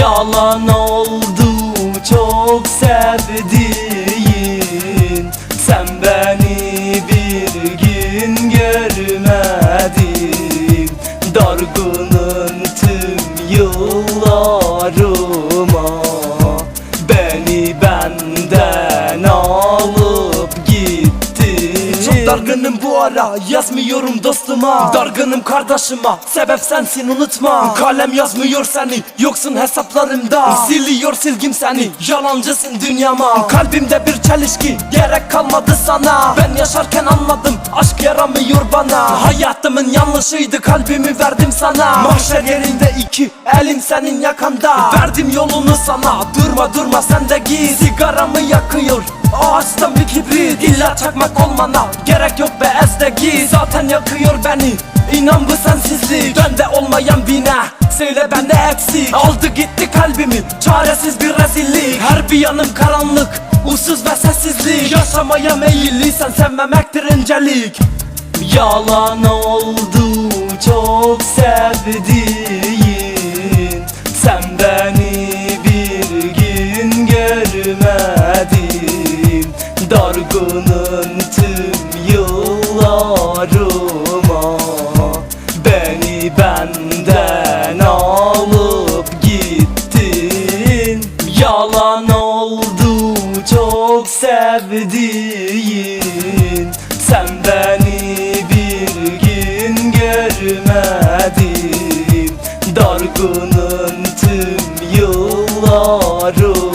Yalan oldu çok sevdiğin Sen beni bir gün görmedin. Dargının ara yazmıyorum dostuma. Dargınım kardeşime sebep sensin unutma. Kalem yazmıyor seni yoksun hesaplarımda. Siliyor silgim seni yalancısın dünyama. Kalbimde bir çelişki gerek kalmadı sana. Ben yaşarken anladım aşk yaramıyor bana. Hayatımın yanlışıydı kalbimi verdim sana. Mahşer yerinde iki elim senin yakanda. Verdim yolunu sana. Durma durma sen de git. Sigaramı yakıyor Ağaçtan bir kibrit. İlla çakmak olmana Gerek yok be ez de git. Zaten yakıyor beni İnan bu sensizlik. Bende olmayan bina Söyle bende eksik. Aldı gitti kalbimi Çaresiz bir rezillik. Her bir yanım karanlık Usuz ve sessizlik. Yaşamaya meyilliysen sevmemektir incelik. Yalan oldu çok sevdiğin Sen beni bir gün görmedin. Dargının tüm yıllarıma sevdiğin Sen beni bir gün görmedin Dargının tüm yıllarıma